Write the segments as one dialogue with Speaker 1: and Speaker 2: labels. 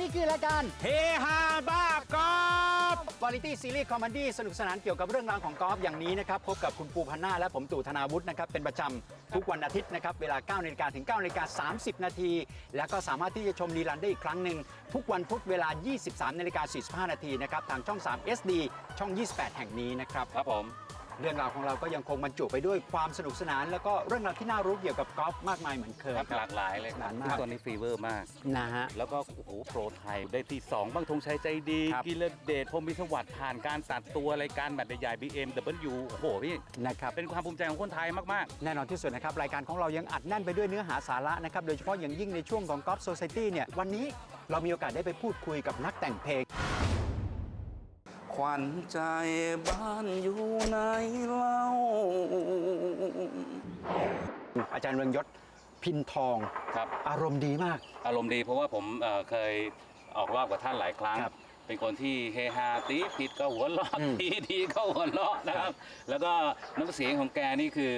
Speaker 1: นี่คือรายการ
Speaker 2: เฮฮาบ้ากอล์ฟ
Speaker 1: วาไรตี้ซีรีส์คอมเมดี้สนุกสนานเกี่ยวกับเรื่องราวของกอล์ฟอย่างนี้นะครับ พบกับคุณปูพันนาและผมตู่ธนาวุฒินะครับ เป็นประจำทุกวันอาทิตย์นะครับ เวลา9นาฬิกาถึง9นาฬิกา30 นาที แล้วก็สามารถที่จะชมรีลันได้อีกครั้งหนึ่ง ทุกวันพุธเวลา 23นาฬิกา45 นาทีนะครับ ทางช่อง 3 SD ช่อง 28 แห่งนี้นะครับ
Speaker 2: ครับผม
Speaker 1: เรื่องราวของเราก็ยังคงบรรจุไปด้วยความสนุกสนาน แล้วก็เรื่องราวที่น่ารู้เกี่ยวกับกอล์ฟมากมายเหมือนเคย
Speaker 2: ครับหลากหลายเลย
Speaker 1: หลากหลายมาก
Speaker 2: ทุกตัวนี้ฟีเวอร์มาก
Speaker 1: นะฮะ
Speaker 2: แล้วก็โอ้โหโปรไทยได้ที่ 2บ้างธงชัยใจดี
Speaker 1: ครับ
Speaker 2: กิเลเดชพรหมมิสวัสดิ์ผ่านการตัดตัวรายการแบตใหญ่ BMW โอ้โหพี่
Speaker 1: นะครับ
Speaker 2: เป็นความภูมิใจของคนไทยมาก
Speaker 1: แน่นอนที่สุดนะครับ รายการของเรายังอัดแน่นไปด้วยเนื้อหาสาระนะครับ โดยเฉพาะอย่างยิ่งในช่วงของ Golf Society เนี่ยวันนี้เรามีโอกาสได้ไปพูดคุยกับนักแต่งเพลง
Speaker 2: ๆ ขวัญใจบ้านอยู่ไหนเล่า
Speaker 1: อาจารย์เรืองยศพินทอง
Speaker 2: ครับ
Speaker 1: อารมณ์ดีมาก
Speaker 2: อารมณ์ดีเพราะว่าผมเอ่อเคยออกรอบกับท่านหลายครั้ง
Speaker 1: ครับ
Speaker 2: เป็นคนที่เฮฮาตีผิดก็หัวเราะ
Speaker 1: อืม
Speaker 2: ตีดีก็หัวเราะนะค
Speaker 1: ครั
Speaker 2: รับ
Speaker 1: บ
Speaker 2: แล้วก็น้ำเสียงของแกนี่คือ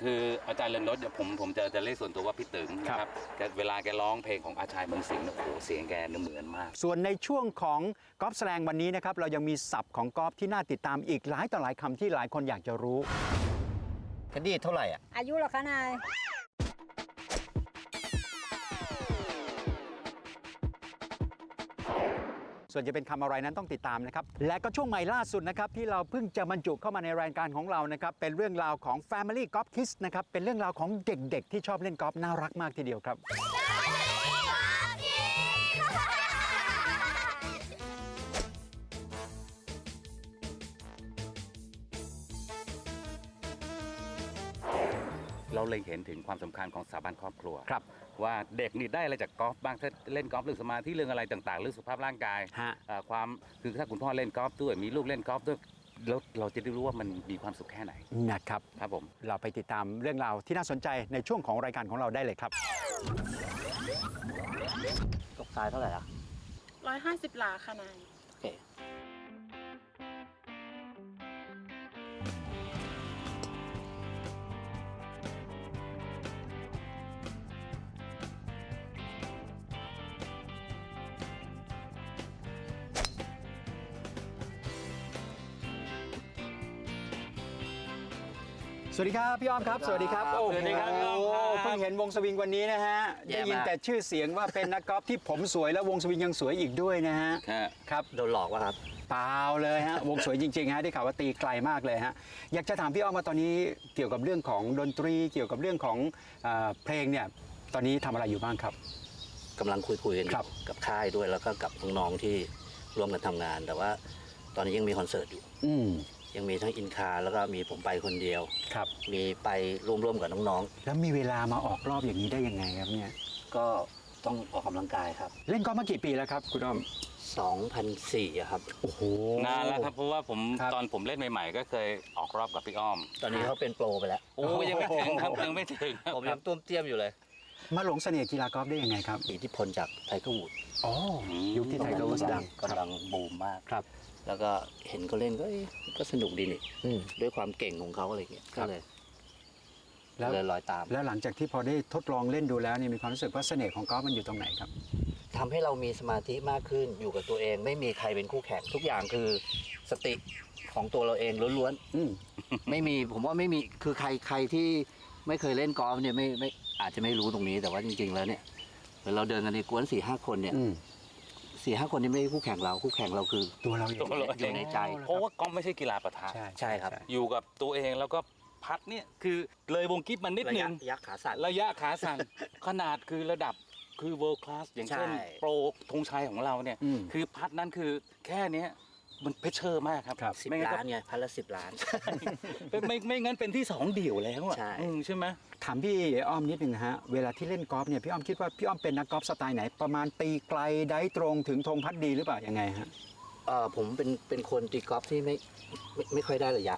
Speaker 2: คืออาจารย์เรืองรถเนี่ยผมผมจะจะเรียกส่วนตัวว่าพี่ตึงนะครับแกเวลาแกร้องเพลงของอาชายเมืองสิงห์เนี่ยโอ้โหเสียงแกเนี่ยเหมือนมาก
Speaker 1: ส่วนในช่วงของกอล์ฟแสลงวันนี้นะครับเรายังมีศัพท์ของกอล์ฟที่น่าติดตามอีกหลายต่อหลายคำที่หลายคนอยากจะรู้
Speaker 3: แคดดี้เท่าไหร่อะ
Speaker 4: อายุเหรอคะนาย
Speaker 1: ส่วนจะเป็นคำอะไรนั้นต้องติดตามนะครับ และก็ช่วงใหม่ล่าสุดนะครับที่เราเพิ่งจะบรรจุเข้ามาในรายการของเรานะครับเป็นเรื่องราวของ Family Golf Kids นะครับเป็นเรื่องราวของเด็กๆ ที่ชอบเล่นกอล์ฟน่ารักมากทีเดียวครับ
Speaker 2: เราเลยเห็นถึงความสำคัญของสถาบันครอบครัว
Speaker 1: ครับ
Speaker 2: ว่าเด็กนี่ได้อะไรจากกอล์ฟบ้างถ้าเล่นกอล์ฟเรื่องสมาธิเรื่องอะไรต่างๆเรื่องสุขภาพร่างกาย
Speaker 1: ฮะ
Speaker 2: เอ่อความคือถ้าคุณพ่อเล่นกอล์ฟด้วยมีลูกเล่นกอล์ฟด้วยแล้วเราจะได้รู้ว่ามันมีความสุขแค่ไหน
Speaker 1: นะครับ
Speaker 2: ครับผม
Speaker 1: เราไปติดตามเรื่องราวที่น่าสนใจในช่วงของรายการของเราได้เลยครับ
Speaker 3: ตกทรายเท่าไหร่อะ
Speaker 4: ร้อยห้าสิบหลาค่ะนาย
Speaker 3: โอเค
Speaker 1: สวัสดีครับพี่อ้อมครับ สวัสดีครับ
Speaker 2: ครับ
Speaker 1: โอ้โห
Speaker 2: สวัสดีครับพี่อ้อมครับ
Speaker 1: เพิ่งเห็นวงสวิงวันนี้นะฮะ
Speaker 3: แย่
Speaker 1: ได้ยิน
Speaker 3: มาก
Speaker 1: แต่ชื่อเสียงว่าเป็นนักกอล์ฟที่ผมสวยและวงสวิงยังสวยอีกด้วยนะฮะ
Speaker 2: ฮะ
Speaker 1: ครับ
Speaker 3: โดนหลอกวะครับ
Speaker 1: เปล่าเลยฮะ วงสวยจริงๆฮะได้ข่าวว่าตีไกลมากเลยฮะ อยากจะถามพี่อ้อมมาตอนนี้เกี่ยวกับเรื่องของดนตรี เกี่ยวกับเรื่องของเอ่อเพลงเนี่ย ตอนนี้ทำอะไรอยู่บ้างครับ
Speaker 3: กำลังคุยคุยๆกันอ
Speaker 1: ครับ
Speaker 3: ยู่กับค่ายด้วยแล้วก็กับน้องๆที่ร่วมกันทำงาน แต่ว่าตอนนี้ยังมีคอนเสิร์ตอยู่
Speaker 1: อืม
Speaker 3: ยังมีทั้งอินคาแล้วก็มีผมไปคนเดียว
Speaker 1: ครับ
Speaker 3: มีไปร่วมๆกับน้อง
Speaker 1: แล้วมีเวลามาออกรอบอย่างนี้ได้ยังไงครับเนี่ย
Speaker 3: ๆ ก็ต้องออกกำลังกายครับ
Speaker 1: เล่นกอล์ฟมากี่ปีแล้วครับคุณอ้อม
Speaker 3: 2004อะครับ
Speaker 1: โอ้โห
Speaker 2: นานแล้วครับเพราะว่าผม
Speaker 1: ครับ
Speaker 2: ตอนผมเล่นใหม่ ๆ ก็เคยออกรอบกับพี่อ้อม
Speaker 3: ตอนนี้เขาเป็นโปรไปแล้ว
Speaker 2: โอ้ยังไม่ถึงครับยังไม่ถึงครับ
Speaker 3: ผมยังต้วมเตี้ยมอยู่เลย
Speaker 1: มาหลงเสน่ห์กีฬากอล์ฟได้ยังไงครับ
Speaker 3: อิทธิพลจากไทเกอร์วูด
Speaker 1: อ๋อยุคที่ไทเกอร์วูดดัง
Speaker 3: กำลังบูมมาก
Speaker 1: ครับ
Speaker 3: แล้วก็เห็นเขาเล่นก็เอ๊ะก็สนุกดีนี่
Speaker 1: อืม
Speaker 3: ด้วยความเก่งของเขาอะไรอย่างเงี้ย
Speaker 1: ครั
Speaker 3: ก็
Speaker 1: บ
Speaker 3: เลย
Speaker 1: แล้ว
Speaker 3: เลยลอยตาม
Speaker 1: แล้วหลังจากที่พอได้ทดลองเล่นดูแล้วเนี่ยมีความรู้สึกว่าเสน่ห์ของกอล์ฟมันอยู่ตรงไหนครับ
Speaker 3: ทำให้เรามีสมาธิมากขึ้นอยู่กับตัวเอง ไม่มีใครเป็นคู่แข่งทุกอย่างคือสติของตัวเราเองล้วน
Speaker 1: อืม
Speaker 3: ๆ ไม่มีผมว่าไม่มีคือใครใครที่ไม่เคยเล่นกอล์ฟเนี่ยไม่ไม่อาจจะไม่รู้ตรงนี้แต่ว่าจริง ๆ แล้วเนี่ยเวลาเราเดินกันในกวนสี่ห้าคนเนี่ย
Speaker 1: อืม
Speaker 3: สี่ห้าคนนี้ไม่ใช่คู่แข่งเราคู่แข่งเราคือ
Speaker 1: ตัวเราเอง
Speaker 2: ตัวเราเอง
Speaker 3: อยู่ในใจ
Speaker 2: เพราะว่ากอล์ฟไม่ใช่กีฬาปะทะ
Speaker 1: ใช่
Speaker 3: ใช่ครับ
Speaker 2: อยู่กับตัวเองแล้วก็พัดเนี่ยคือเลยวงกิฟมันนิด
Speaker 3: ระ
Speaker 2: นึ
Speaker 3: ยะ
Speaker 2: ง
Speaker 3: ยักษ์ขาสั่น
Speaker 2: ระยะขาสั่น ขนาดคือระดับคือ world class อย่างเช่น
Speaker 3: ใช่
Speaker 2: โปรธงชัยของเราเนี่ย
Speaker 1: อืม
Speaker 2: คือพัดนั้นคือแค่เนี้ย มันเพชเชอร์มากครับ
Speaker 1: ครับ
Speaker 3: สิบ
Speaker 2: ไม่งั้น
Speaker 3: ล้า
Speaker 2: ก็
Speaker 3: นไงพันละสิบล้าน
Speaker 2: ไม่ไม่ไม่งั้นเป็นที่สองเดี่ยวแล้วอะ
Speaker 3: ใช่
Speaker 2: อืมใช่ไหม
Speaker 1: ถามพี่อ้อมนิดนึงนะฮะ เวลาที่เล่นกอล์ฟเนี่ยพี่อ้อมคิดว่าพี่อ้อมเป็นนักกอล์ฟสไตล์ไหน ประมาณตีไกลได้ตรงถึงธงพัดดีหรือเปล่ายังไงฮะ
Speaker 3: เออผมเป็นเป็นคนตีกอล์ฟที่ไม่ไม่ไม่ค่อยได้ระยะ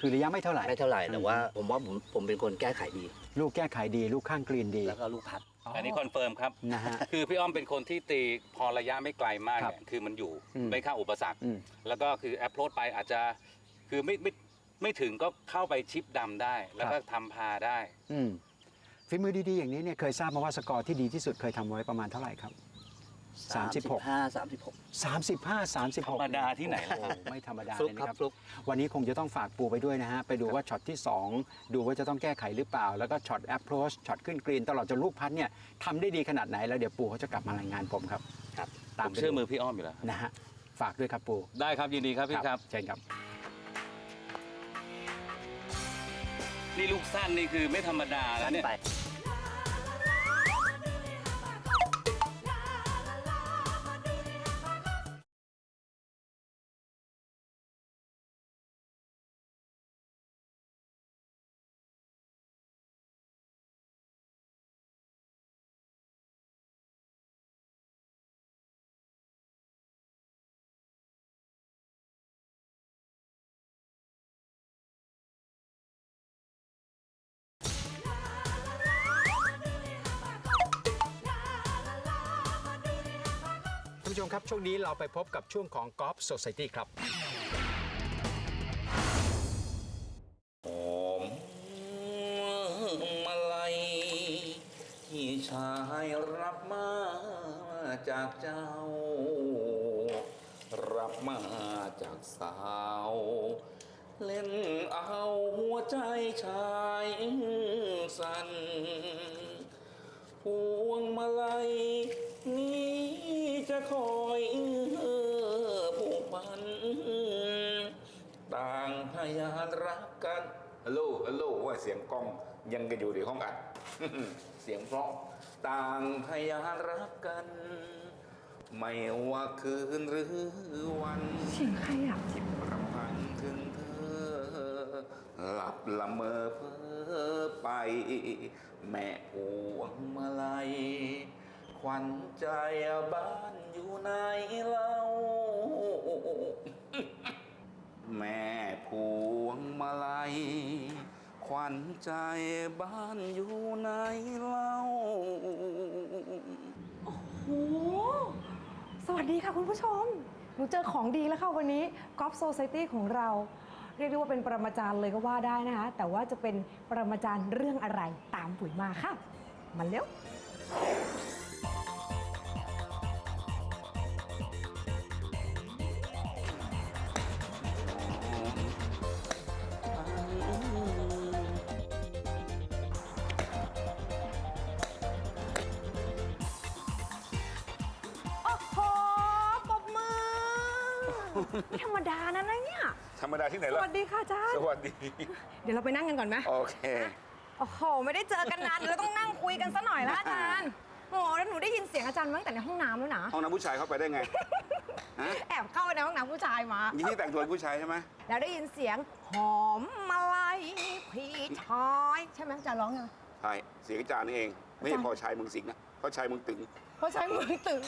Speaker 1: คือระยะไม่เท่าไหร่
Speaker 3: ไม่เท่าไหร่แต่ว่า ผมว่าผมผมเป็นคนแก้ไขดี
Speaker 1: ลูกแก้ไขดี ลูกข้างกรีนดี
Speaker 3: แล้วก็ลูกพัด
Speaker 2: อันนี้คอนเฟิร์มครับ
Speaker 1: นะฮะ
Speaker 2: คือพี่อ้อมเป็นคนที่ตีพอระยะไม่ไกลมาก
Speaker 1: ครับ
Speaker 2: เนี่ยคือมันอยู่
Speaker 1: อืม
Speaker 2: ไม่เข้าอุปสรรค
Speaker 1: อืม
Speaker 2: แล้วก็คือแอปโหลดไปอาจจะคือไม่ไม่ไม่ถึงก็เข้าไปชิปดำได้ แล้วก็ทำพาได้
Speaker 1: อืมฝีมือดีๆอย่างนี้เนี่ยเคยทราบมาว่าสกอร์ที่ดีที่สุดเคยทำไว้ประมาณเท่าไหร่ครับ 36
Speaker 3: ห้าสามสิบหก
Speaker 1: 35 36
Speaker 2: ธรรมดาที่ไหนล่ะ
Speaker 1: โอ้โไม่ธรรมดา
Speaker 3: ฟลุ
Speaker 1: เล
Speaker 3: ก
Speaker 1: ย
Speaker 3: ครับ
Speaker 1: นะครับ
Speaker 3: ฟลุก
Speaker 1: วันนี้คงจะต้องฝากปูไปด้วยนะฮะ ไปดูว่าช็อตที่ 2 ดูว่าจะต้องแก้ไขหรือเปล่า แล้วก็ช็อตแอปโรชช็อตขึ้นกรีน ตลอดจนลูกพัดเนี่ยทำได้ดีขนาดไหน แล้วเดี๋ยวปูเขาจะกลับมารายงานผมครับ
Speaker 3: ครับ
Speaker 1: ตา
Speaker 2: ผมม
Speaker 1: ไป
Speaker 2: เชื่อ
Speaker 1: ดู
Speaker 2: มือพี่อ้อมอยู่แล้ว
Speaker 1: นะฮะฝากด้วยครับปู
Speaker 2: ได้ครับยินดีครับพี่ครับ
Speaker 1: เชิญครับ
Speaker 2: นี่ลูกสั้นนี่คือไม่ธรรมดาแล้วเนี่ย
Speaker 3: ไป
Speaker 1: ชมครับ ช่วงนี้เราไปพบกับช่วงของกอล์ฟโซ i ตี้ครับ
Speaker 2: หอมมาลัยที่ชายรับมาจากเจ้า รับมาจากสาว เล่นเอาหัวใจชายสั่นพวงมาลัยนี้ คอยผูกพัน ต่างพยานรักกัน
Speaker 5: ฮัลโหลฮัลโหลว่าเสียงกล้องยังกันอยู่ในห้องอัด
Speaker 2: เสียงเพราะต่างพยานรักกัน ไม่ว่าคืนหรือวัน
Speaker 6: เสียงใครอะ
Speaker 5: จิบรำพันถึงเธอ หลับละเมอเพ้อไป
Speaker 2: แม่พวงมาลัย ขวัญใจบ้านอยู่ไหนเล่า
Speaker 5: แม่พวงมาลัยขวัญใจบ้านอยู่ไหนเล่า
Speaker 7: โอ้โหสวัสดีค่ะคุณผู้ชม หนูเจอของดีแล้วค่ะวันนี้กอล์ฟโซซ i ตี้ของเรา เรียกได้ว่าเป็นปรมาจารย์เลยก็ว่าได้นะคะ แต่ว่าจะเป็นปรมาจารย์เรื่องอะไรตามปุ๋ยมาค่ะ มาเร็ว ไม่ธรรมดานะนะเนี่ย
Speaker 5: ธรรมดาที่ไหน
Speaker 7: ส
Speaker 5: ล่ะ
Speaker 7: วัสดีค่ะอาจารย์
Speaker 5: สวัสดี
Speaker 7: เดี๋ยวเราไปนั่งกันก่อนไหม
Speaker 5: โอเค
Speaker 7: โอ้โห ไม่ได้เจอกันนานเดี๋ยวเราต้องนั่งคุยกันซะหน่อยละอาจารย์โอ้โหแล้วหนูได้ยินเสียงอาจารย์มาตั้งแต่ในห้องน้ำแล้วนะ
Speaker 5: ห้องน้ำผู้ชายเข้าไปได้ไง ฮะ
Speaker 7: แอบเข้าไปในห้องน้ำผู้ชายมา
Speaker 5: มีที่แต่งตัวเป็นผู้ชายใช่ไหม
Speaker 7: แล้วได้ยินเสียงหอมมาลัยพี่ชายใช่ไหมอาจารย์ร้องยังไง
Speaker 5: ใช่เสียงอาจารย์นี่เอง ไม่ใช่พอชายเมืองสิงห์นะเพราะชายเมืองตึง
Speaker 7: เพราะใช้มือตึง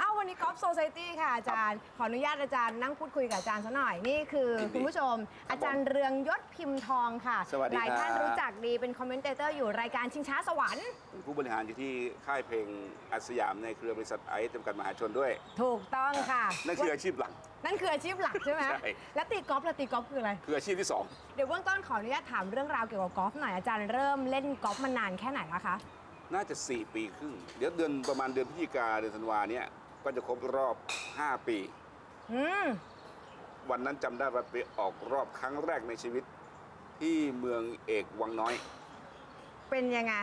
Speaker 7: เอ้า วันนี้กอล์ฟโซซ i ตี้ค่ะอาจารย์ ขออนุญาตอาจารย์นั่งพูดคุยกับอาจารย์ซะหน่อย นี่คือ
Speaker 5: ยินดี
Speaker 7: คุณผู้ชม อาจารย์เรืองยศพิมพ์ทองค่ะ
Speaker 5: สวัสดี
Speaker 7: หลายท่าน
Speaker 5: ครับ
Speaker 7: รู้จักดีเป็นคอมเมนเตเตอร์อยู่รายการชิงช้าสวรรค์
Speaker 5: เป็นผู้บริหารอยู่ที่ค่ายเพลงอัสยามในเครือบริษัทไอซ์จำกัดมหาชนด้วย
Speaker 7: ถูกต้องค่ะ
Speaker 5: นั่นคืออาชีพหลัก
Speaker 7: นั่นคืออาชีพหลักใช่ไหม
Speaker 5: ใช่
Speaker 7: แล้วตีกอล์ฟแล้วตีกอล์ฟคืออะไร
Speaker 5: คืออาชีพที่สอง
Speaker 7: เดี๋ยวเบื้องต้นขออนุญาตถามเรื่องราวเกี่ยวกับกอล์ฟหน่อยอาจารย์เริ่มเล่นกอล์ฟมานานแค่ไหนแล้วคะ
Speaker 5: น่าจะ 4 ปีครึ่ง เดี๋ยวเดือนประมาณเดือนพฤศจิกาเดือนธันวาเนี่ย ก็จะครบรอบ 5 ปี
Speaker 7: อืม
Speaker 5: วันนั้นจำได้ว่าไปออกรอบครั้งแรกในชีวิต ที่เมืองเอกวังน้อย
Speaker 7: เป็นยังไง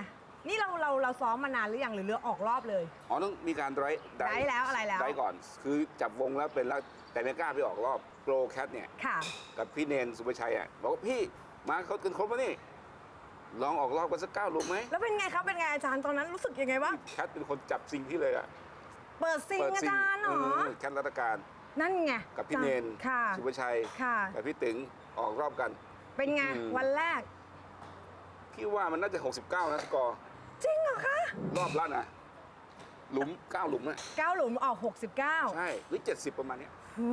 Speaker 7: นี่เราเราเราซ้อมมานานหรือยังหรือเรือออกรอบเลย
Speaker 5: อ๋อต้องมีการไดรฟ์
Speaker 7: ไดรฟ์แล้วอะไรแล้ว
Speaker 5: ไดรฟ์ก่อน คือจับวงแล้วเป็นแล้วแต่ไม่กล้าไปออกรอบโปรแคทเนี่ย
Speaker 7: ค่ะ
Speaker 5: กับพี่เนนสุภชัยอะบอกว่าพี่มาเขากันครบแล้วนี่ลองออกรอบกันสักเก้าลูกไหม
Speaker 7: แล้วเป็นไงครับเป็นไงอาจารย์ตอนนั้นรู้สึกยังไงบ้าง
Speaker 5: แคทเป็นคนจับซิงที่เลยอะ
Speaker 7: เปิดซิงอาจารย์เหรอ
Speaker 5: เอแคทรัตการ
Speaker 7: นั่นไง
Speaker 5: กับพี่เนน
Speaker 7: ค่ะ
Speaker 5: สุภชัย
Speaker 7: ค่ะ
Speaker 5: กับพี่ตึงออกรอบกัน
Speaker 7: เป็นไง
Speaker 5: อืม
Speaker 7: วันแรก
Speaker 5: พี่ว่ามันน่าจะ 69 นะสกอร์
Speaker 7: จริงเหรอคะ
Speaker 5: รอบละนะ หลุม 9 หลุมนะ
Speaker 7: เก้าหลุมออก 69
Speaker 5: ใช่หรือ 70 ประมาณเนี้ย
Speaker 7: หู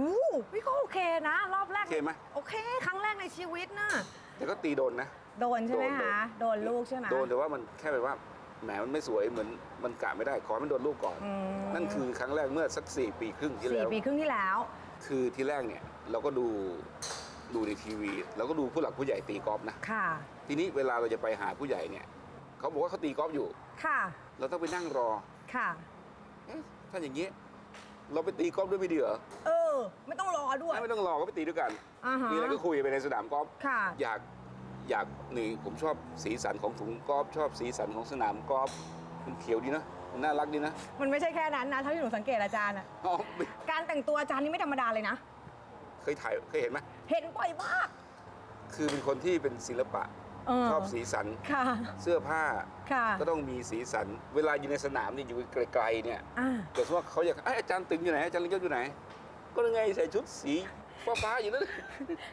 Speaker 7: พี่ก็โอเคนะ รอบแรก
Speaker 5: โอเคไหม
Speaker 7: โอเค ครั้งแรกในชีวิตนะ
Speaker 5: แต่ก็ตีโดนนะ
Speaker 7: โดนใช่ไหม
Speaker 5: โดน
Speaker 7: คะ โดนลูกใช่ไหม
Speaker 5: โดนแต่ว่ามันแค่แบบว่า แหมมันไม่สวยเหมือนมันกะไม่ได้ขอให้มันโดนลูกก่อน
Speaker 7: อืม
Speaker 5: นั่นคือครั้งแรกเมื่อสัก4ปีครึ่งที่
Speaker 7: สี่
Speaker 5: แล้ว
Speaker 7: ปีครึ่งที่แล้ว
Speaker 5: คือที่แรกเนี่ยเราก็ดูดูในทีวีเราก็ดูผู้หลักผู้ใหญ่ตีกอล์ฟนะ
Speaker 7: ค่ะ
Speaker 5: ทีนี้เวลาเราจะไปหาผู้ใหญ่เนี่ยเขาบอกว่าเขาตีกอล์ฟอยู่
Speaker 7: ค่ะ
Speaker 5: เราต้องไปนั่งรอ
Speaker 7: ค่ะ
Speaker 5: เอ๊ะถ้าอย่างนี้ เราไปตีกอล์ฟด้วยไม่ดีเหรอ
Speaker 7: เออ ไม่ต้องรอด้วย
Speaker 5: ไม่ต้องรอก็ไปตีด้วยกัน
Speaker 7: อ่าฮะ
Speaker 5: มีอะไรก็คุยไปในสนามกอล์ฟ
Speaker 7: ค่ะ
Speaker 5: อยาก อยากหนึ่งผมชอบสีสันของถุงกอล์ฟชอบสีสันของสนามกอล์ฟมันเขียวดีนะมันน่ารักดีนะ
Speaker 7: มันไม่ใช่แค่นั้นนะเท่าที่หนูสังเกตอาจารย์อะ
Speaker 5: อ๋อไม่
Speaker 7: การแต่งตัวอาจารย์นี่ไม่ธรรมดาเลยนะ
Speaker 5: เคยถ่ายเคยเห็นไหม
Speaker 7: เห็นบ่อยมาก
Speaker 5: คือเป็นคนที่เป็นศิลปะ
Speaker 7: เออ
Speaker 5: ชอบสีสัน
Speaker 7: ค่ะ
Speaker 5: เสื้อผ้า
Speaker 7: ค่ะ
Speaker 5: ก็ต้องมีสีสัน เวลาอยู่ในสนามนี่อยู่ไกลๆเนี่ย
Speaker 7: อ่า
Speaker 5: เกิดว่าเขาอยากเอ้ยอาจารย์ตึงอยู่ไหนอาจารย์ลิงยศอยู่ไหน ก็ยังไงใส่ชุดสี ฟ้าๆอยู่นั่น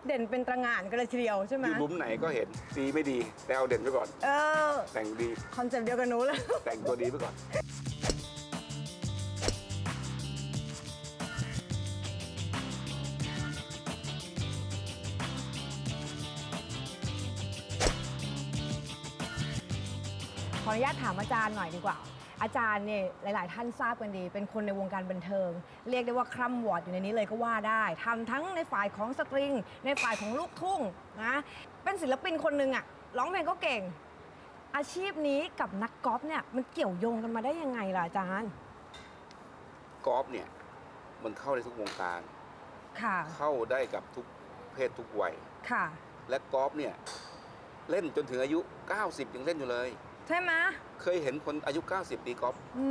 Speaker 7: เด่นเป็นตระหง่านกันเลยทีเดียวใช่ไหม
Speaker 5: อยู่หลุมไหนก็เห็นสีไม่ดี แต่เอาเด่นไปก่อน
Speaker 7: เออ
Speaker 5: แต่งดี
Speaker 7: คอนเซ็ปต์เดียวกับหนูเลย
Speaker 5: แต่งตัวดีไปก่อน
Speaker 7: ขออนุญาตถามอาจารย์หน่อยดีกว่า อาจารย์เนี่ยหลาย ๆ ท่านทราบกันดี เป็นคนในวงการบันเทิง เรียกได้ว่าคร่ำวอร์ดอยู่ในนี้เลยก็ว่าได้ทำทั้งในฝ่ายของสตริง ในฝ่ายของลูกทุ่งนะเป็นศิลปินคนหนึ่งอะร้องเพลงก็เก่ง อาชีพนี้กับนักกอล์ฟเนี่ยมันเกี่ยวโยงกันมาได้ยังไงล่ะอาจารย์
Speaker 5: กอล์ฟเนี่ยมันเข้าได้ทุกวงการ
Speaker 7: ค่ะ
Speaker 5: เข้าได้กับทุกเพศทุกวัย
Speaker 7: ค่ะ
Speaker 5: และกอล์ฟเนี่ยเล่นจนถึงอายุ 90 ยังเล่นอยู่เลย
Speaker 7: ใช่ไหม
Speaker 5: เคยเห็นคนอายุ 90 ตีกอล์ฟ
Speaker 7: อื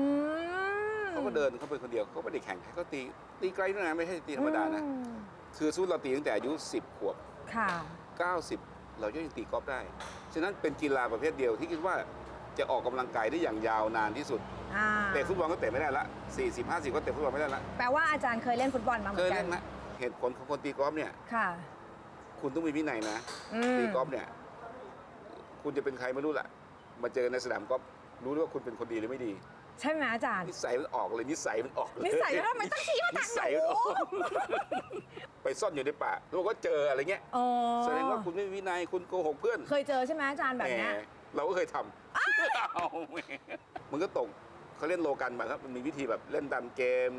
Speaker 7: ม
Speaker 5: เขาก็เดินเข้าไปคนเดียวเขาไม่ได้แข่งใครเขาตีตีไกลด้วยนะไม่ใช่ตีธรรมดานะ
Speaker 7: อืม
Speaker 5: คือสู้เราตีตั้งแต่อายุ 10 ขวบ
Speaker 7: ค่ะ
Speaker 5: 90 เราก็ยังตีกอล์ฟได้ ฉะนั้นเป็นกีฬาประเภทเดียวที่คิดว่าจะออกกำลังกายได้อย่างยาวนานที่สุด
Speaker 7: อ่า
Speaker 5: เตะฟุตบอลก็เตะไม่ได้ละ 40 50 ก็เตะฟุตบอลไม่ได้ละ
Speaker 7: แปลว่าอาจารย์เคยเล่นฟุตบอลมาเหมื
Speaker 5: เค
Speaker 7: อยนกั
Speaker 5: เล่
Speaker 7: น
Speaker 5: นนะเหตุผลของคนตีกอล์ฟเนี่ย
Speaker 7: ค่ะ
Speaker 5: คุณต้องมีวินัยนะ
Speaker 7: อืม
Speaker 5: ตีกอล์ฟเนี่ย คุณจะเป็นใครไม่รู้แหละ มาเจอกันในสนามกอล์ฟรู้ด้วยว่าคุณเป็นคนดีหรือไม่ดี
Speaker 7: ใช่ไหมอาจารย์
Speaker 5: นิสัยมันออกเลยนิสัยมันออกเลย
Speaker 7: นิสัยแล้วทำไมต้องชี้มาทางหนู
Speaker 5: นิสัยมันออกไปซ่อนอยู่ในป่าแล้วก็เจออะไรเงี้ย
Speaker 7: อ๋อ
Speaker 5: แสดงว่าคุณไม่มีวินัยคุณโกหกเพื่อน
Speaker 7: เคยเจอใช่ไหมอาจารย์แบบเนี้ย
Speaker 5: หมเราก็เคยทำเอาแหมมันก็ตกเขาเล่นโลกันแบบครับมันมีวิธีแบบเล่นตามเกม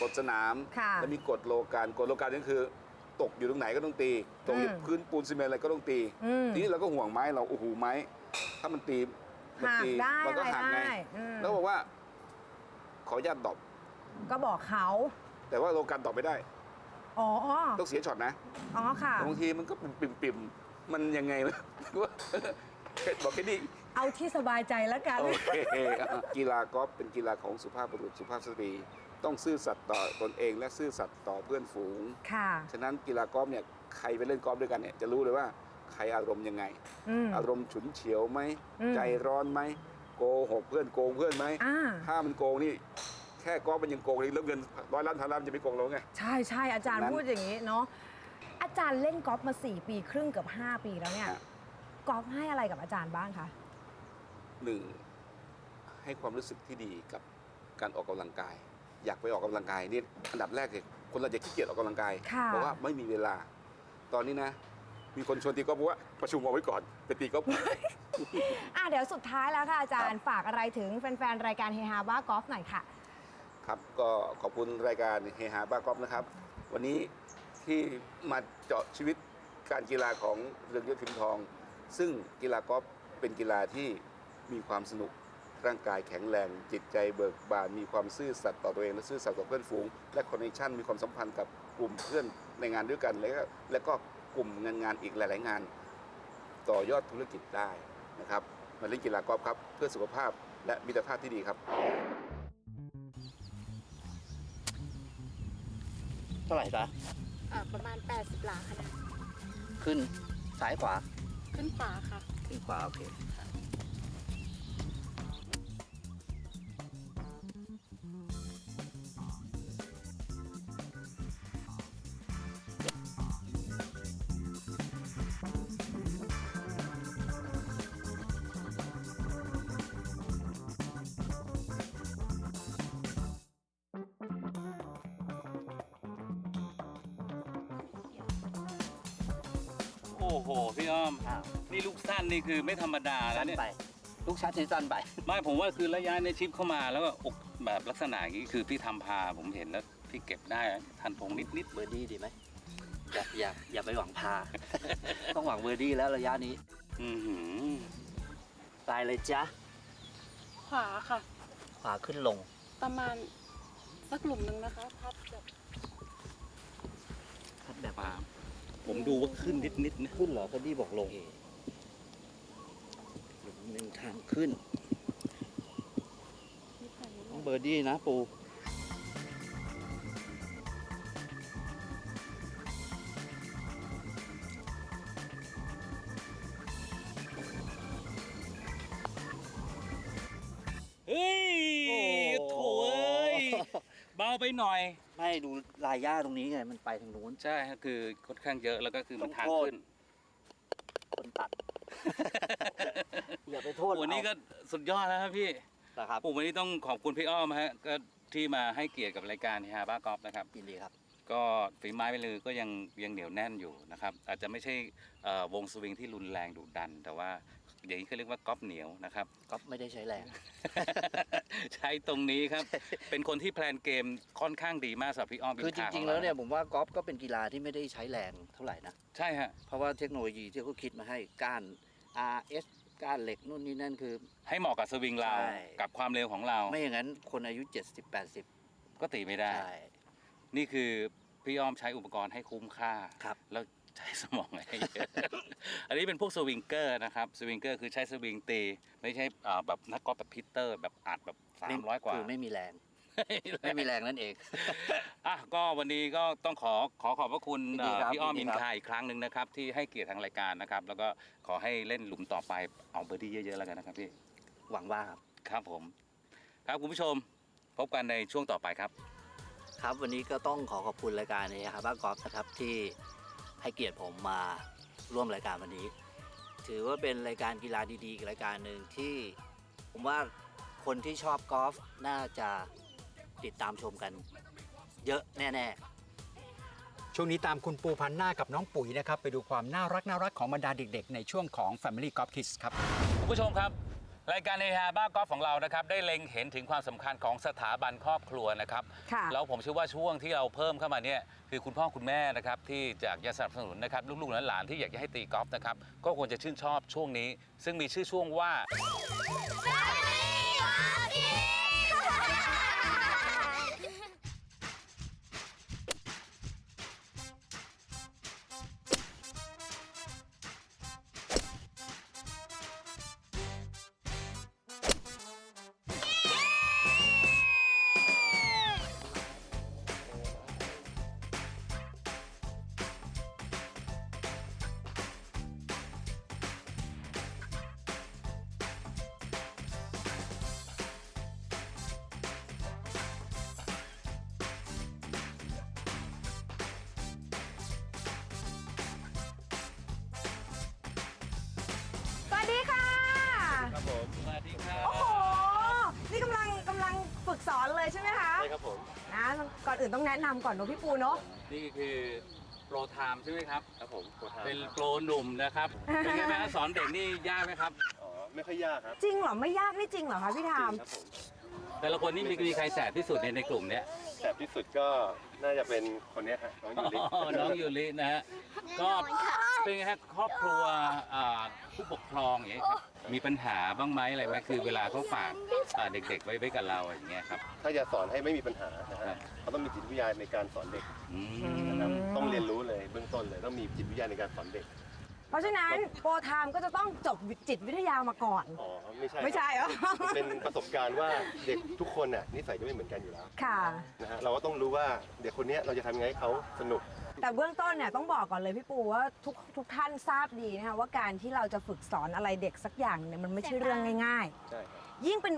Speaker 5: กดสนาม
Speaker 7: ค่ะ
Speaker 5: แล้วมีกฎโลกันกฎโลกันนี่คือ ตกอยู่ตรงไหนก็ต้องตีตกอยู่
Speaker 7: อืม
Speaker 5: พื้นปูนซีเมนต์อะไรก็ต้องตี
Speaker 7: อืม
Speaker 5: ทีนี้เราก็ห่วงไม้เราโอ้โหไม้ ถ้ามันตี มั
Speaker 7: หัก
Speaker 5: ตี
Speaker 7: ได้
Speaker 5: มั
Speaker 7: อะ
Speaker 5: ก็
Speaker 7: ไร
Speaker 5: หักไง
Speaker 7: ได้อืม
Speaker 5: แล้วบอกว่า ขออนุญาตตอบ
Speaker 7: ก็บอกเขา
Speaker 5: แต่ว่าโลกันตอบไม่ได้
Speaker 7: อ๋อ
Speaker 5: ต้องเสียช็อตนะ
Speaker 7: อ๋อค่ะ
Speaker 5: บางทีมันก็ปิ่มปิ่มๆมันยังไงวะว่าบอกแค่นี้
Speaker 7: เอาที่สบายใจแล้วกัน
Speaker 5: โอเคอะกีฬากอล์ฟเป็นกีฬาของสุภาพบุรุษสุภาพสตรี ต้องซื่อสัตย์ต่อตนเอง และซื่อสัตย์ต่อเพื่อนฝูง
Speaker 7: ค่ะ
Speaker 5: ฉะนั้นกีฬากอล์ฟเนี่ยใครไปเล่นกอล์ฟด้วยกันเนี่ยจะรู้เลยว่า ใครอารมณ์ยังไง
Speaker 7: อืม
Speaker 5: อารมณ์ฉุนเฉียวไหม
Speaker 7: อืม
Speaker 5: ใจร้อนไหม โกหกเพื่อนโกงเพื่อนไหม
Speaker 7: อ่า
Speaker 5: ถ้ามันโกงนี่ แค่กอล์ฟมันยังโกงเลยแล้วเงินร้อยล้านพันล้านจะไม่โกงเราไง
Speaker 7: ใช่ใช่อาจารย์
Speaker 5: นั้น
Speaker 7: พูดอย่างนี้เนาะอาจารย์เล่นกอล์ฟมา 4 ปีครึ่งเกือบ5 ปีแล้วเนี่ย
Speaker 5: ฮะ
Speaker 7: กอล์ฟให้อะไรกับอาจารย์บ้างคะ
Speaker 5: หนึ่งให้ความรู้สึกที่ดีกับการออกกำลังกาย อยากไปออกกำลังกายนี่อันดับแรกเลยคนเราจะขี้เกียจออกกำลังกาย
Speaker 7: ค่ะ
Speaker 5: เพราะว่าไม่มีเวลา ตอนนี้นะ มีคนชวนตีกอล์ฟบอกว่าประชุมเอาไว้ก่อนไปตีกอล์ฟ
Speaker 7: อะเดี๋ยวสุดท้ายแล้วค่ะอาจารย์ฝากอะไรถึงแฟนๆ รายการเฮฮาบ้ากอล์ฟหน่อยค่ะ
Speaker 5: ครับก็ขอบคุณรายการเฮฮาบ้ากอล์ฟนะครับ วันนี้ที่มาเจาะชีวิตการกีฬาของเรืองยศพิมพ์ทอง ซึ่งกีฬากอล์ฟเป็นกีฬาที่มีความสนุกร่างกายแข็งแรง จิตใจเบิกบานมีความซื่อสัตย์ต่อตัวเองและซื่อสัตย์ต่อเพื่อนฝูง และคอนเนคชั่นมีความสัมพันธ์กับกลุ่มเพื่อนในงานด้วยกันแล้วก็และก็ กลุ่มงานงานอีกหลาย ๆ งาน ต่อยอดธุรกิจได้นะครับมาเล่นกีฬากอล์ฟครับ เพื่อสุขภาพและมิตรภาพที่ดีครับ
Speaker 3: เท่าไหร่จ๊ะ
Speaker 8: เอ่อประมาณ 80หลาคะแนน
Speaker 3: ขึ้นซ้ายขวา
Speaker 8: ขึ้นขวาค่ะ
Speaker 3: ขึ้นขวาโอเค
Speaker 2: นี่ลูกสั้นนี่คือไม่ธรรมดาแล้
Speaker 3: สั้
Speaker 2: วนเนี่ย
Speaker 3: ไป ลูกชัดนี่สั้นไป
Speaker 2: ไม่ผมว่าคือระยะในชิปเข้ามาแล้วก็อกแบบลักษณะอย่างนี้คือพี่ทำพาผมเห็นแล้วพี่เก็บได้ทันพงนิดนิด
Speaker 3: เบอร์ดี้ดีไหมอย่าอย่าอย่าไปหวังพา ต้องหวังเบอร์ดี้แล้วระยะนี้
Speaker 2: ๆอื้อหือ
Speaker 3: ตายเลยจ้ะ
Speaker 8: ขวาค่ะ
Speaker 3: ขวาขึ้นลง
Speaker 8: ประมาณสักหลุมหนึ่งนะคะพัดแบบ
Speaker 3: พัดแบบ
Speaker 2: ปาล์มผมดูว่าขึ้นนิดนิดๆนะ
Speaker 3: ขึ้นเหรอเบอร์ดี้บอกลง หลุมหนึ่งทางขึ้น
Speaker 8: นิดหน่อยนิดหน่
Speaker 3: ต้อ
Speaker 8: องย
Speaker 3: เบอร์ดี้นะปู
Speaker 2: เฮ้ยโถเอ้ยเบาไปหน่อย
Speaker 3: ไม่ดูลายหญ้าตรงนี้ไง มันไปทางนู้น
Speaker 2: ใช่ฮะคือค่อนข้างเยอะแล้วก็คือมันทาง
Speaker 3: ต้องโทษ
Speaker 2: ขึ้น
Speaker 3: คนตัด อย่าไปโทษ
Speaker 2: วันนี้ก็สุดยอดแล้วครับพี่
Speaker 3: นะครับ
Speaker 2: ผมวันนี้ต้องขอบคุณพี่อ้อมฮะก็ที่มาให้เกียรติกับรายการฮาบ้ากอล์ฟนะครับ
Speaker 3: ยินดีครับ
Speaker 2: ก็ฝีไม้ไปลือก็ยังยังเหนียวแน่นอยู่นะครับ อาจจะไม่ใช่เอ่อวงสวิงที่รุนแรงดุดัน แต่ว่าอย่างนี้เขาเรียกว่ากอล์ฟเหนียวนะครับ
Speaker 3: ก็ไม่ได้ใช้แรง
Speaker 2: ใช้ตรงนี้ครับ เป็นคนที่แพลนเกมค่อนข้างดีมากสำหรับพี่อ้อม
Speaker 3: คือจ
Speaker 2: บิทาข
Speaker 3: ริ
Speaker 2: อง
Speaker 3: ๆ
Speaker 2: เา
Speaker 3: แล้วเนี่ยผมว่ากอล์ฟก็เป็นกีฬาที่ไม่ได้ใช้แรงเท่าไหร่นะ
Speaker 2: ใช่ฮะ
Speaker 3: เพราะว่าเทคโนโลยีที่เขาคิดมาให้ก้าน RS ก้านเหล็กนู่นนี่นั่นคือ
Speaker 2: ให้เหมาะกับสวิงเรา
Speaker 3: ใช่
Speaker 2: กับความเร็วของเรา
Speaker 3: ไม่อย่างนั้นคนอายุ 70 80
Speaker 2: ก็ตีไม่ได้
Speaker 3: ใช่
Speaker 2: นี่คือพี่อ้อมใช้อุปกรณ์ให้คุ้มค่า
Speaker 3: ครับ
Speaker 2: แล้วใช้สมองให้เยอะ อันนี้เป็นพวกสวิงเกอร์นะครับ สวิงเกอร์คือใช้สวิงตี ไม่ใช่อ่าแบบนักกอล์ฟแบบพิตเตอร์ แบบอัดแบบ 300 กว่า
Speaker 3: คือไม่มีแรง ไม่มีแรงนั่นเอง
Speaker 2: อะก็วันนี้ก็ต้องขอขอขอบพระคุณ
Speaker 3: ยินดีครับ
Speaker 2: เอ่อพี่อ้อม
Speaker 3: ยิ
Speaker 2: อิ
Speaker 3: น
Speaker 2: น
Speaker 3: ดีครับ
Speaker 2: คาอีกครั้งหนึ่งนะครับ ที่ให้เกียรติทางรายการนะครับ แล้วก็ขอให้เล่นหลุมต่อไปเอาเบอร์ดี้เยอะๆแล้วกันนะครับพี่
Speaker 3: หวังว่าครับ
Speaker 2: ครับผม ครับคุณผู้ชมพบกันในช่วงต่อไปครับ
Speaker 3: ครับวันนี้ก็ต้องขอขอบคุณรายการนี้ครับบ้ากอล์ฟนะครับที่ให้เกียรติผมมาร่วมรายการวันนี้ ถือว่าเป็นรายการกีฬาดีๆอีกรายการหนึ่งที่ ผมว่าคนที่ชอบกอล์ฟน่าจะ ติดตามชมกัน เยอะแน่
Speaker 1: ช่วงนี้ตามคุณปูพันหน้ากับน้องปุ๋ยนะครับ ไปดูความน่ารักน่ารักของบรรดาเด็ก ๆ ในช่วงของ Family Golf Kids ครับ
Speaker 2: คุณผู้ชมครับ รายการเฮฮาบ้ากอล์ฟของเรานะครับ ได้เล็งเห็นถึงความสำคัญของสถาบันครอบครัวนะครับ
Speaker 7: ค่ะ
Speaker 2: แล้วผมเชื่อว่าช่วงที่เราเพิ่มเข้ามาเนี่ยคือคุณพ่อคุณแม่นะครับที่อยากจะสนับสนุนนะครับลูกๆหลานๆที่อยากจะให้ตีกอล์ฟนะครับก็ควรจะชื่นชอบช่วงนี้ ซึ่งมีชื่อช่วงว่า
Speaker 7: อนอื่นต้องแนะนำก่อนเนอะพี่ปูเนาะ
Speaker 2: นี่คือโปรไทม์ใช่ไหมครับ ครับผมเป็นโปรหนุ่มนะครับ เป็นไงบ้างครับสอนเด็กนี่ยากไหมครับ
Speaker 9: ไม่ค่อยยากครับ
Speaker 7: จริงเหรอ ไม่ยากนี่จริงเหรอคะพี่ทาม
Speaker 9: ครับผม
Speaker 2: แต่ละคนนี่มีมีใครแสบที่สุดในในกลุ่มเนี้ย
Speaker 9: แต่ที่สุดก็น่าจะเป็นคนเนี้ยฮะน้องยูริ
Speaker 2: อ๋อน้องยูรินะฮะก็เป็นไงฮะครอบครัวอ่าผู้ปกครองอย่างเงี้ยครับ มีปัญหาบ้างไหมอะไรไหมคือเวลาเขาฝากอ่าเด็กๆไว้ไว้กับเราอย่างเงี้ยครับ
Speaker 9: ถ้าจะสอนให้ไม่มีปัญหานะ
Speaker 2: ครั
Speaker 9: ฮะ
Speaker 2: บ
Speaker 9: เขาต้องมีจิตวิทยาในการสอนเด็ก
Speaker 2: อื
Speaker 9: นะครับ
Speaker 2: ม
Speaker 9: ต้องเรียนรู้เลยเบื้องต้นเลยต้องมีจิตวิทยาในการสอนเด็ก
Speaker 7: เพราะฉะนั้นโปรไทม์ก็จะต้องจบจิตวิทยามาก่อน
Speaker 9: อ๋อไม่ใช่
Speaker 7: ไม่ใช่เหรอ
Speaker 9: มันเป็นประสบการณ์ว่าเด็กทุกคนน่ะนิสัยจะไม่เหมือนกันอยู่แล้ว
Speaker 7: ค่ะ
Speaker 9: นะฮะเราก็ต้องรู้ว่าเด็กคนเนี้ยเราจะทำยังไงให้เขาสนุก
Speaker 7: แต่เบื้องต้นเนี่ยต้องบอกก่อนเลยพี่ปูว่าทุกทุกท่านทราบดีนะคะว่าการที่เราจะฝึกสอนอะไรเด็กสักอย่างเนี่ยมันไม่ใช่เรื่องง่าย
Speaker 9: ใช่ครับ
Speaker 7: ๆ ยิ่งเป็น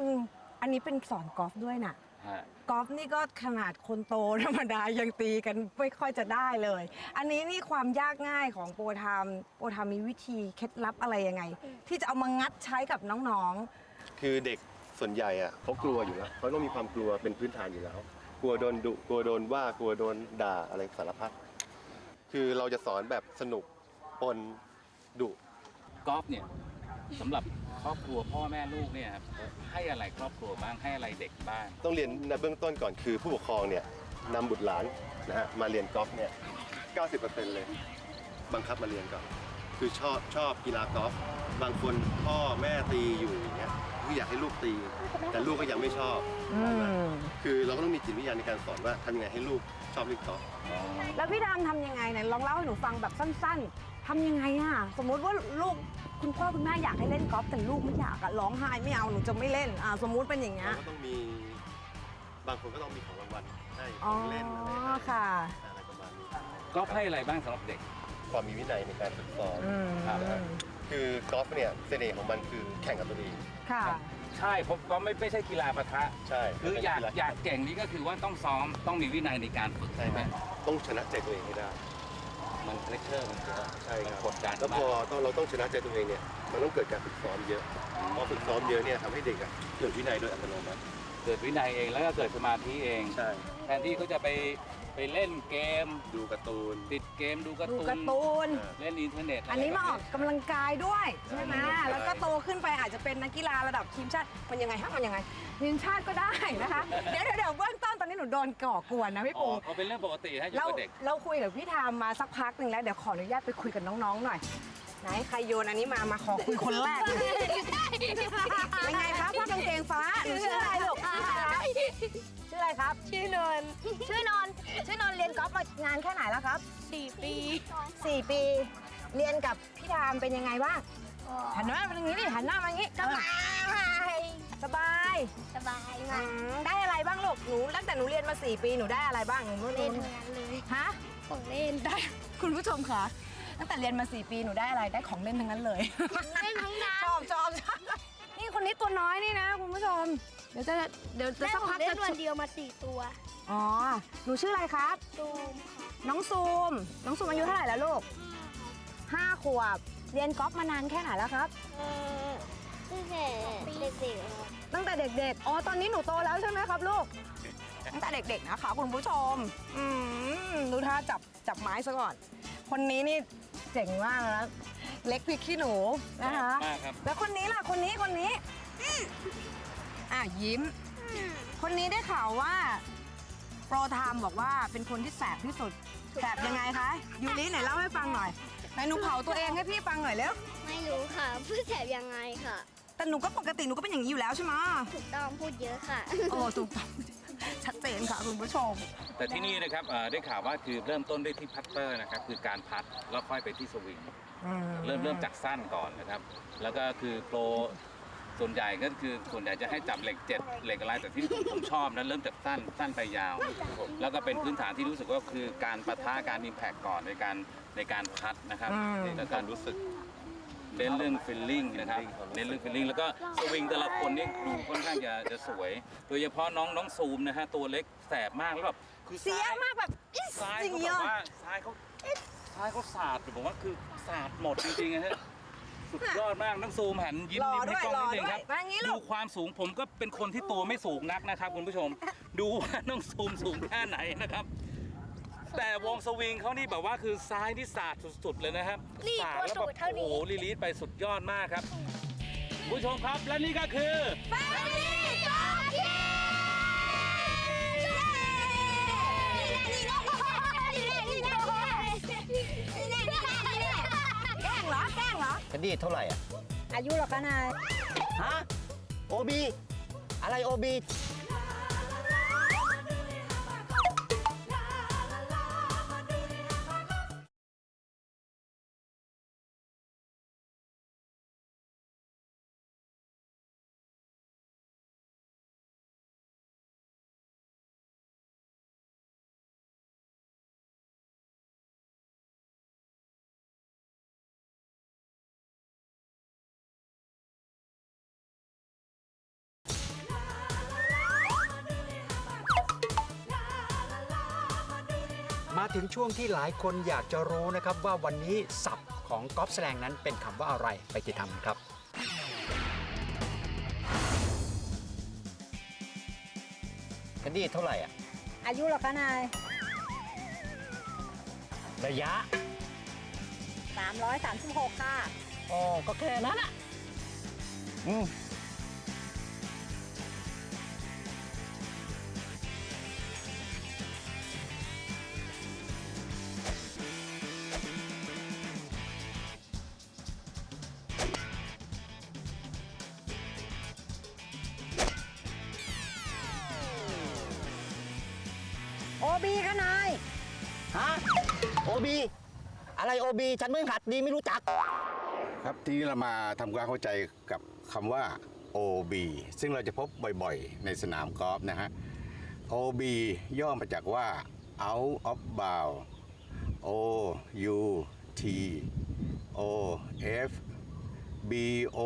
Speaker 7: อันนี้เป็นสอนกอล์ฟด้วยน่ะ
Speaker 2: ฮะ
Speaker 7: กอล์ฟนี่ก็ขนาดคนโตธรรมดายังตีกันไม่ค่อยจะได้เลย อันนี้นี่ความยากง่ายของโปรทามโปรทามมีวิธีเคล็ดลับอะไรยังไง ที่จะเอามางัดใช้กับน้อง
Speaker 9: คือเด็กส่วนใหญ่อะเขากลัวอยู่แล้วเขาต้องมีความกลัวเป็นพื้นฐานอยู่แล้ว กลัวโดนดุกลัวโดนว่ากลัวโดนด่าอะไรสารพัด คือเราจะสอนแบบสนุกปนดุ
Speaker 2: กอล์ฟเนี่ยสำหรับครอบครัวพ่อแม่ลูกเนี่ยครับให้อะไรครอบครัวบ้างให้อะไรเด็กบ้าง
Speaker 9: ต้องเรียนในเบื้องต้นก่อนคือผู้ปกครองเนี่ยนำบุตรหลานนะฮะมาเรียนกอล์ฟเนี่ย 90%เลย บังคับมาเรียนก่อนคือชอบชอบกีฬากอล์ฟบางคนพ่อแม่ตีอยู่อย่างเงี้ยคืออยากให้ลูกตี แต่ลูกก็ยังไม่ชอบ
Speaker 7: ๆอืม
Speaker 9: คือเราก็ต้องมีจิตวิทยาในการสอนว่าทำยังไงให้ลูก ชอบเล่นกอล์ฟ
Speaker 7: แล้วพี่ดำทำยังไงเนี่ยลองเล่าให้หนูฟังแบบสั้น ๆทำยังไงอะสมมุติว่าลูกคุณพ่อคุณแม่อยากให้เล่นกอล์ฟแต่ลูกไม่อยากอะร้องไห้ไม่เอาหนูจะไม่เล่นอ่าสมมุติเป็นอย่างเงี้ย
Speaker 9: เราก็ต้องมี บางคนก็ต้องมีของรางวัลให้ข
Speaker 7: อ๋อ
Speaker 9: องเล่นอะไรให้
Speaker 7: ค่ะ
Speaker 9: อะไรประมาณนี้
Speaker 2: กอล์ฟให้อะไรบ้างสำหรับเด็ก
Speaker 9: ความมีวินัยในการฝึกซ้อม
Speaker 7: อืม
Speaker 2: ครับ
Speaker 9: คือกอล์ฟเนี่ยเสน่ห์ของมันคือแข่งกับตัวเอง
Speaker 7: ค่ะ
Speaker 2: ใช่ผมก็ไม่ไม่ใช่กีฬาปะทะ
Speaker 9: ใช่
Speaker 2: คืออยาก
Speaker 9: มันเป็น
Speaker 2: อยากเก่งนี่ก็คือว่าต้องซ้อมต้องมีวินัยในการฝึก
Speaker 9: ใช่
Speaker 2: ใช่
Speaker 9: ไห
Speaker 2: ไห
Speaker 9: ม
Speaker 2: ม
Speaker 9: ต้องชนะใจตัวเองให้ได้
Speaker 2: มันเพรสเชอร์มันเยอะ
Speaker 9: ใช่ครับ
Speaker 2: กดดัน
Speaker 9: แล้วพอต้องเราต้องชนะใจตัวเองเนี่ย มันต้องเกิดการฝึกซ้อมเยอะพอฝึกซ้อมเยอะเนี่ยทำให้เด็กอะเกิดวินัยโดยอัตโนมัติ
Speaker 2: เกิดวินัยเองแล้วก็เกิดสมาธิเอง
Speaker 9: ใช่
Speaker 2: แทนที่เขาจะไป ไปเล่นเกม
Speaker 9: ดูการ์ตูน
Speaker 2: ติดเกมดูการ์
Speaker 7: ดู
Speaker 2: ตูน
Speaker 7: การ์ตูน
Speaker 2: เล่นอินเทอร์เน็ต
Speaker 7: อันนี้มาออกกำลังกายด้วยใช่ไหม
Speaker 9: ใช่
Speaker 7: แล้วก็โตขึ้นไปอาจจะเป็นนักกีฬาระดับทีมชาติ มันยังไงฮะมันยังไง ทีมชาติก็ได้นะคะ เดี๋ยวเดี๋ยวเดี๋ยวเบื้องต้นตอนนี้หนูโดนก่อกวนนะพี่
Speaker 2: อ๋อ
Speaker 7: ปู
Speaker 2: เขาเป็นเรื่องปกติฮะอยู่
Speaker 7: เรา
Speaker 2: กับเด็ก
Speaker 7: เราคุยกับพี่ทามมาสักพักหนึ่งแล้วเดี๋ยวขออนุญาตไปคุยกับน้องๆหน่อย ไหนใครโยนอันนี้มามาขอคุยคนแรกเลยยังไงครับพ่อกางเกงฟ้าหนูชื่ออะไรลูกชื่ออะไรครับ
Speaker 8: ชื่อนนท์
Speaker 7: ชื่อนนท์ชื่อนนท์เรียนกอล์ฟมานานแค่ไหนแล้วครับ
Speaker 8: สี่ปี
Speaker 7: สี่ปี เรียนกับพี่ทามเป็นยังไงบ้างหันหน้ามาทางนี้ดิหันหน้ามาอย่างนี้
Speaker 8: สบาย
Speaker 7: สบาย
Speaker 8: สบาย
Speaker 7: อื
Speaker 8: มาก
Speaker 7: มได้อะไรบ้างลูกหนูตั้งแต่หนูเรียนมาสี่ปีหนูได้อะไรบ้างหนู
Speaker 8: เล่นทั้งนั้นเลย
Speaker 7: ฮะ
Speaker 8: ของเล่น
Speaker 7: ได้คุณผู้ชมคะ ตั้งแต่เรียนมา 4 ปีหนูได้อะไรได้ของเล่นทั้งนั้นเลย
Speaker 8: เล่นทั้งนั้น
Speaker 7: ชอบชอบชอบนี่คนนี้ตัวน้อยนี่นะคุณผู้ชม เดี๋ยวจะเดี๋ยวจะ
Speaker 8: แม่
Speaker 7: สัก
Speaker 8: ผม
Speaker 7: พัก
Speaker 8: เล่
Speaker 7: จะ
Speaker 8: นวันเดียวมาสี่ตัว
Speaker 7: อ๋อหนูชื่ออะไรครับ
Speaker 8: ตูม
Speaker 7: น้องซูม น้องซูมอายุเท่าไหร่แล้วลูกห้าขวบ เรียนกอล์ฟมานานแค่ไหนแล้วครับ
Speaker 8: เออตั้งแต่เด็กๆครับ
Speaker 7: ตั้งแต่เด็กๆ อ๋อ ตอนนี้หนูโตแล้วใช่ไหมครับลูก ตั้งแต่เด็กๆนะคะคุณผู้ชม อืมดูท่าจับจับไม้ซะก่อน คนนี้นี่เจ๋งมากนะเล็กพริกขี้หนูนะคะ
Speaker 2: มากครับ
Speaker 7: แล้วคนนี้ล่ะคนนี้คนนี้อืมอะยิ้ม คนนี้ได้ข่าวว่าโปรไทม์บอกว่าเป็นคนที่แสบที่สุดแสบยังไงคะยูริไหนเล่าให้ฟังหน่อยไหนหนูเผาตัวเองให้พี่ฟังหน่อยเร็ว
Speaker 8: ไม่รู้ค่ะ พูดแสบยังไงค่ะ
Speaker 7: แต่หนูก็ปกติหนูก็เป็นอย่างนี้อยู่แล้วใช่ไหม
Speaker 8: ถูกต้องพูดเยอะค่ะ
Speaker 7: โอ้ถูกต้อง ชัดเจนค่ะคุณผู้ชม
Speaker 2: แต่ที่นี่นะครับเอ่อได้ข่าวว่าคือเริ่มต้นด้วยที่พัตเตอร์นะครับคือการพัดแล้วค่อยไปที่สวิงเริ่มเริ่มจากสั้นก่อนนะครับ แล้วก็คือโปรส่วนใหญ่ก็คือส่วนใหญ่จะให้จับเหล็กเจ็ดเหล็กอะไรแต่ที่ผมผมชอบนั้นเริ่มจากสั้นสั้นไปยาว แล้วก็เป็นพื้นฐานที่รู้สึกว่าคือการปะทะการอิมแพกก่อนในการในการพัดนะครับ
Speaker 7: อืม
Speaker 2: ในการรู้สึก เน้นเรื่องฟิลลิ่งนะครับเน้นเรื่องฟิลลิ่งแล้วก็สวิงแต่ละคนนี่ดูค่อนข้างจะจะสวย โดยเฉพาะน้องน้องซูมนะฮะตัวเล็กแสบมากแล้วแบบคือ
Speaker 7: เสีย
Speaker 2: ซ้าย
Speaker 7: มากแบบอิ๊ส
Speaker 2: ซ้าย
Speaker 7: จริง
Speaker 2: เขา
Speaker 7: เย
Speaker 2: แบบ
Speaker 7: อะ
Speaker 2: ว่าซ้ายเขาซ้ายเขาสาดผมว่าคือสาดหมดจริงๆนะฮะสุดยอดมากน้องซูมหันยิ้ม
Speaker 7: รอ
Speaker 2: ยิ้ม
Speaker 7: ด้
Speaker 2: ให้
Speaker 7: วย
Speaker 2: กล้อง
Speaker 7: รอ
Speaker 2: นิดนึง
Speaker 7: ด้ว
Speaker 2: ค
Speaker 7: ย
Speaker 2: รับ
Speaker 7: มาอย่างนี้
Speaker 2: ดู
Speaker 7: ลูก
Speaker 2: ความสูงผมก็เป็นคนที่ตัวไม่สูงนักนะครับคุณผู้ชม ดูว่าน้องซูมสูงแค่ไหนนะครับ แต่วงสวิงเขานี่แบบว่าคือซ้ายที่สาดสุด ๆ เลยนะครับ
Speaker 8: นี่
Speaker 2: สาดแล้ว
Speaker 8: ตัวสู
Speaker 2: แบบ
Speaker 8: งเท่านี้
Speaker 2: โอ้โหลีลีดไปสุดยอดมากครับคุณผู้ชมครับและนี่ก็คือ
Speaker 7: แกล้งเหรอแกล้งเหรอ
Speaker 10: คดีเท่าไหร่อะ
Speaker 7: อายุเหรอคะนาย
Speaker 10: ฮะ โอบี อะไรโอบี
Speaker 1: งช่วงที่หลายคนอยากจะรู้นะครับว่าวันนี้ศัพท์ของกอล์ฟแสลงนั้นเป็นคำว่าอะไรไปติดตามกันครับ
Speaker 10: แคนดี้เท่าไหร่อะ
Speaker 7: อายุเหรอคะนาย
Speaker 10: ระยะ
Speaker 7: 336 ค่ะ
Speaker 10: อ๋อ ก็แค่นั้นอะ อืม
Speaker 7: อะ
Speaker 10: ไรโอบีฉันไม่หัดดีไม่รู้จัก
Speaker 11: ครับทีนี้เรามาทำความเข้าใจกับคำว่า OB ซึ่งเราจะพบบ่อยๆ ในสนามกอล์ฟนะฮะ OB ย่อมาจากว่า out of bound O U T O F B O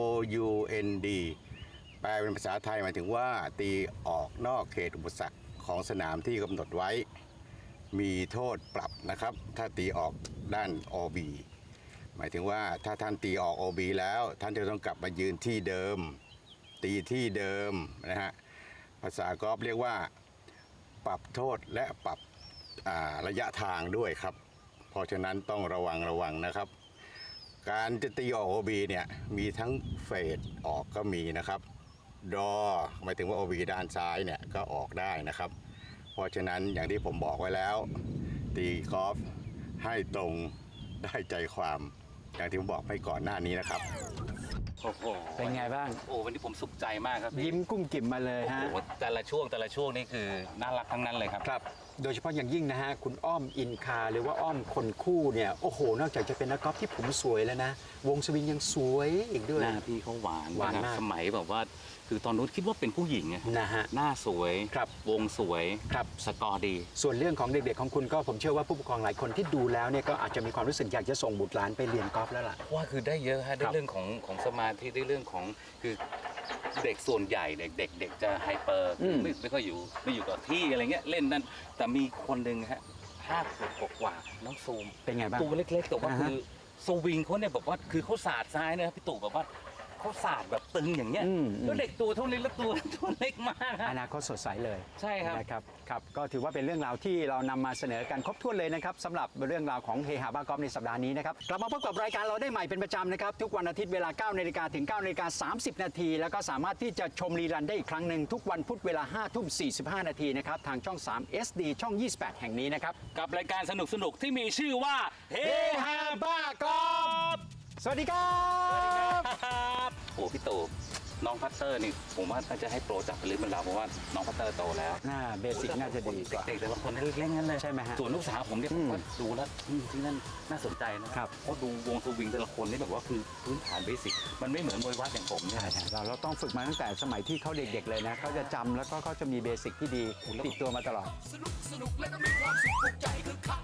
Speaker 11: U N D แปลเป็นภาษาไทยหมายถึงว่าตีออกนอกเขตอุปสรรคของสนามที่กำหนดไว้ มีโทษปรับนะครับ ถ้าตีออกด้าน OB หมายถึงว่าถ้าท่านตีออก OB แล้ว ท่านจะต้องกลับมายืนที่เดิม ตีที่เดิมนะฮะภาษากอล์ฟเรียกว่าปรับโทษและปรับระยะทางด้วยครับ เพราะฉะนั้นต้องระวังระวังนะครับ การจะตีออก OB เนี่ยมีทั้งเฟดออกก็มีนะครับดอหมายถึงว่า OB ด้านซ้ายเนี่ยก็ออกได้นะครับ เพราะฉะนั้นอย่างที่ผมบอกไว้แล้ว ตีกอล์ฟให้ตรงได้ใจความ อย่างที่ผมบอกไปก่อนหน้านี้นะครับ
Speaker 2: โอ้โห
Speaker 1: เป็นไงบ้าง
Speaker 2: โอ้วันนี้ผมสุขใจมากครับพี่
Speaker 1: ยิ้มกุ้มกิ่มมาเลย
Speaker 2: โอ้
Speaker 1: ฮะ
Speaker 2: โหแต่ละช่วงแต่ละช่วงนี่คือน่ารักทั้งนั้นเลยครับ
Speaker 1: ครับ โดยเฉพาะอย่างยิ่งนะฮะ คุณอ้อมอินคา หรือว่าอ้อมคนคู่เนี่ย โอ้โห นอกจากจะเป็นนักกอล์ฟที่ผมสวยแล้วนะ วงสวิงยังสวยอีกด้วย
Speaker 2: หน้าพี่เขาหวาน
Speaker 1: หวานะ
Speaker 2: ครับ
Speaker 1: มาก
Speaker 2: สมัยแบบว่า คือตอนนู้นคิดว่าเป็นผู้หญิงอะ
Speaker 1: นะฮะ
Speaker 2: หน้าสวย
Speaker 1: ครับ
Speaker 2: วงสวย
Speaker 1: ครับ
Speaker 2: สกอร์ดี
Speaker 1: ส่วนเรื่องของเด็กๆของคุณก็ผมเชื่อว่าผู้ปกครองหลายคนที่ดูแล้วเนี่ยก็อาจจะมีความรู้สึกอยากจะส่งบุตรหลานไปเรียนกอล์ฟแล้วล่ะ
Speaker 2: ว่าคือได้เยอะฮะได้
Speaker 1: ครับ
Speaker 2: เรื่องของของสมาธิได้เรื่องของคือเด็กส่วนใหญ่เด็กเด็กเด็กจะไฮเปอร์
Speaker 1: อืม
Speaker 2: ไม่ไม่ค่อยอยู่ไม่อยู่กับที่อะไรเงี้ยเล่นนั่นแต่มีคนหนึ่งฮะห้าขวบกว่าๆน้องซูม
Speaker 1: เป็นไงบ้าง
Speaker 2: ตัวเล็กๆแต่ว่า
Speaker 1: อ่าฮะ
Speaker 2: คือสวิงเขาเนี่ยแบบว่าคือเขาสาดซ้ายนะพี่ตู่แบบว่า เขาสาดแบบตึงอย่างเงี้ย
Speaker 1: อืมอืม
Speaker 2: แล้วเด็กตัวเท่านี้แล้วตัวตัวเล็กมากฮะ
Speaker 1: อนาคตสดใสเลย
Speaker 2: ใช่ครับ
Speaker 1: นะครับครับ ก็ถือว่าเป็นเรื่องราวที่เรานำมาเสนอกันครบถ้วนเลยนะครับสำหรับเรื่องราวของเฮฮาบ้ากอล์ฟในสัปดาห์นี้นะครับกลับมาพบกับรายการเราได้ใหม่เป็นประจำนะครับ ทุกวันอาทิตย์เวลา9นาฬิกาถึง9นาฬิกา30 นาที แล้วก็สามารถที่จะชมรีรันได้อีกครั้งหนึ่งทุกวันพุธเวลา5ทุ่ม45 นาทีนะครับทางช่อง 3 SD ช่อง 28 แห่งนี้นะครับ
Speaker 2: กับรายการสนุกสนุกๆที่มีชื่อว่าเฮ
Speaker 1: เฮฮาบ้ากอล์ฟสวัสดีครับ
Speaker 2: ครับ โอ้พี่ตู่น้องพัตเตอร์นี่ผมว่าน่าจะให้โปรจับไปเลยมันเราเพราะว่าน้องพัตเตอร์โตแล้ว
Speaker 1: น่าเบสิกน่าจะดีกว่า
Speaker 2: เด็กๆแต่ละคนเล็กๆนั่นเลย
Speaker 1: ใช่ไหมฮะ
Speaker 2: ส่วนลูกสาวผมเนี่ย
Speaker 1: อื
Speaker 2: ผมมว่าดูแล้วอืมที่นั่นน่าสนใจนะครับ เพราะดูวงสวิงแต่ละคนนี่แบบว่าคือพื้นฐานเบสิกมันไม่เหมือนมวยวัดอย่างผมเนี่ย
Speaker 1: ใช่ใช่เราเราต้องฝึกมาตั้งแต่สมัยที่เขาเด็ก ๆ เลยนะเขาจะจำแล้วก็เขาจะมีเบสิกที่ดีติดตัวมาตลอด
Speaker 12: สนุกสนุกและก็มีความสุขปลุกใจคือคัก